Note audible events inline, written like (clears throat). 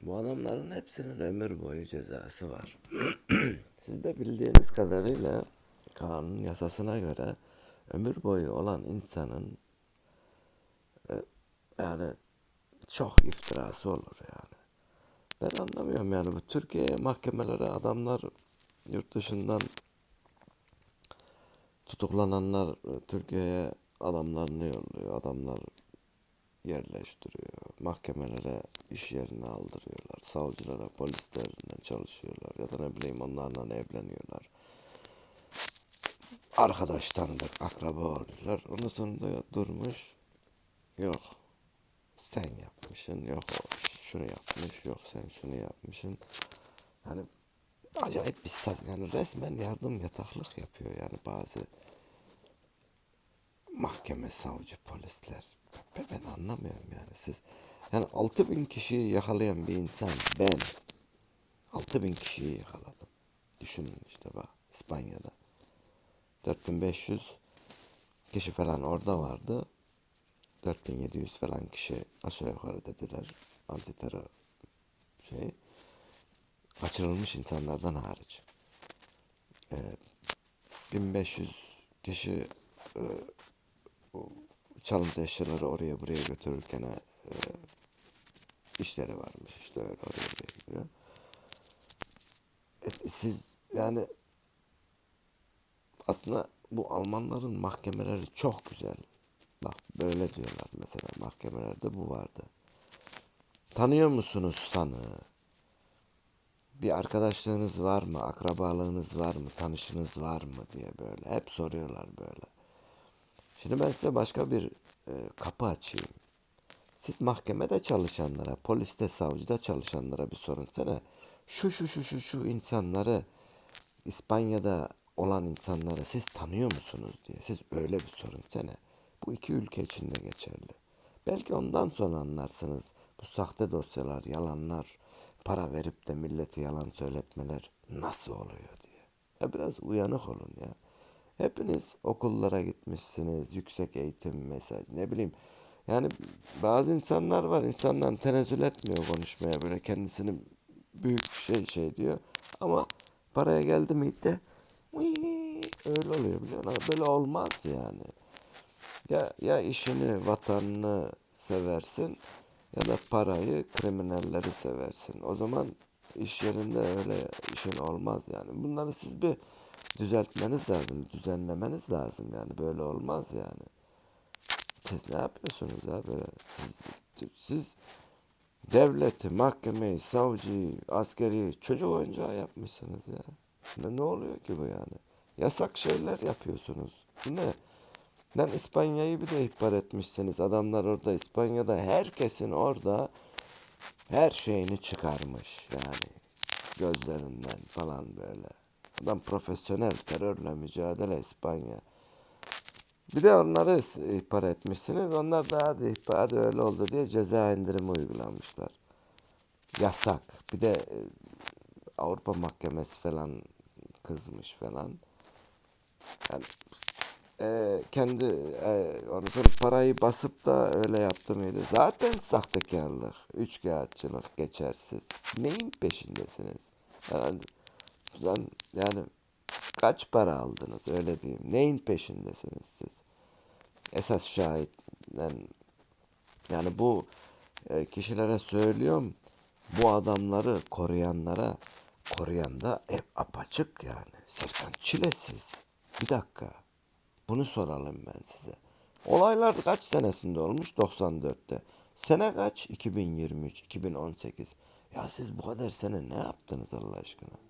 Bu adamların hepsinin ömür boyu cezası var. (clears throat) Siz de bildiğiniz kadarıyla kanun yasasına göre ömür boyu olan insanın e, yani çok iftirası olur yani. Ben anlamıyorum yani bu Türkiye mahkemelere adamlar yurt dışından tutuklananlar e, Türkiye'ye adamlarını yolluyor. Adamlar yerleştiriyor. Mahkemelere iş yerine aldırıyorlar. Savcılara, polislerle çalışıyorlar. Ya da ne bileyim onlarla evleniyorlar. Arkadaş tanıdık, akraba oluyorlar. Ondan sonra da durmuş. Yok. Sen yapmışsın. Yok şunu yapmış. Yok sen şunu yapmışsın. Yani acayip bir sa- yani resmen yardım yataklık yapıyor yani bazı mahkeme, savcı, polisler. Anlamıyorum yani siz. Yani 6000 kişiyi yakalayan bir insan ben 6000 kişiyi yakaladım. Düşünün işte bak İspanya'da. 4500 kişi falan orada vardı. 4700 falan kişi aşağı yukarı dediler. Antiterör şey. Kaçırılmış insanlardan hariç. Ee, 1500 kişi e, çalıntı eşyaları oraya buraya götürürken e, işleri varmış işte öyle oraya buraya gidiyor. E, siz yani aslında bu Almanların mahkemeleri çok güzel. Bak böyle diyorlar mesela mahkemelerde bu vardı. Tanıyor musunuz sanığı? Bir arkadaşlığınız var mı? Akrabalığınız var mı? Tanışınız var mı diye böyle. Hep soruyorlar böyle. Şimdi ben size başka bir e, kapı açayım. Siz mahkemede çalışanlara, poliste, savcıda çalışanlara bir sorun. Sana şu şu şu şu şu insanları İspanya'da olan insanları siz tanıyor musunuz diye. Siz öyle bir sorun sana. Bu iki ülke için de geçerli. Belki ondan sonra anlarsınız bu sahte dosyalar, yalanlar, para verip de millete yalan söyletmeler nasıl oluyor diye. Ya biraz uyanık olun ya. Hepiniz okullara gitmişsiniz, yüksek eğitim mesaj, ne bileyim. Yani bazı insanlar var, insanlar tenezzül etmiyor konuşmaya böyle kendisini büyük şey şey diyor. Ama paraya geldi mi de öyle oluyor biliyor musun? Böyle olmaz yani. Ya, ya işini, vatanını seversin ya da parayı, kriminalleri seversin. O zaman iş yerinde öyle işin olmaz yani. Bunları siz bir düzeltmeniz lazım, düzenlemeniz lazım yani. Böyle olmaz yani. Siz ne yapıyorsunuz ya böyle? Siz, siz devleti, mahkemeyi, savcıyı, askeri çocuk oyuncağı yapmışsınız ya. Ne, ne oluyor ki bu yani? Yasak şeyler yapıyorsunuz. Bu ne? Lan İspanya'yı bir de ihbar etmişsiniz. Adamlar orada İspanya'da herkesin orada her şeyini çıkarmış yani. Gözlerinden falan böyle. Adam profesyonel terörle mücadele İspanya. Bir de onları ihbar etmişsiniz. Onlar da hadi ihbar hadi öyle oldu diye ceza indirimi uygulamışlar. Yasak. Bir de e, Avrupa Mahkemesi falan kızmış falan. Yani e, kendi e, sonra parayı basıp da öyle yaptı mıydı? Zaten sahtekarlık, üçkağıtçılık geçersiz. Neyin peşindesiniz? Yani, yani kaç para aldınız öyle diyeyim. Neyin peşindesiniz siz? Esas şahit yani, yani bu e, kişilere söylüyorum. Bu adamları koruyanlara koruyan da hep apaçık yani. Serkan Çilesiz. Bir dakika. Bunu soralım ben size. Olaylar kaç senesinde olmuş? 94'te. Sene kaç? 2023, 2018. Ya siz bu kadar sene ne yaptınız Allah aşkına?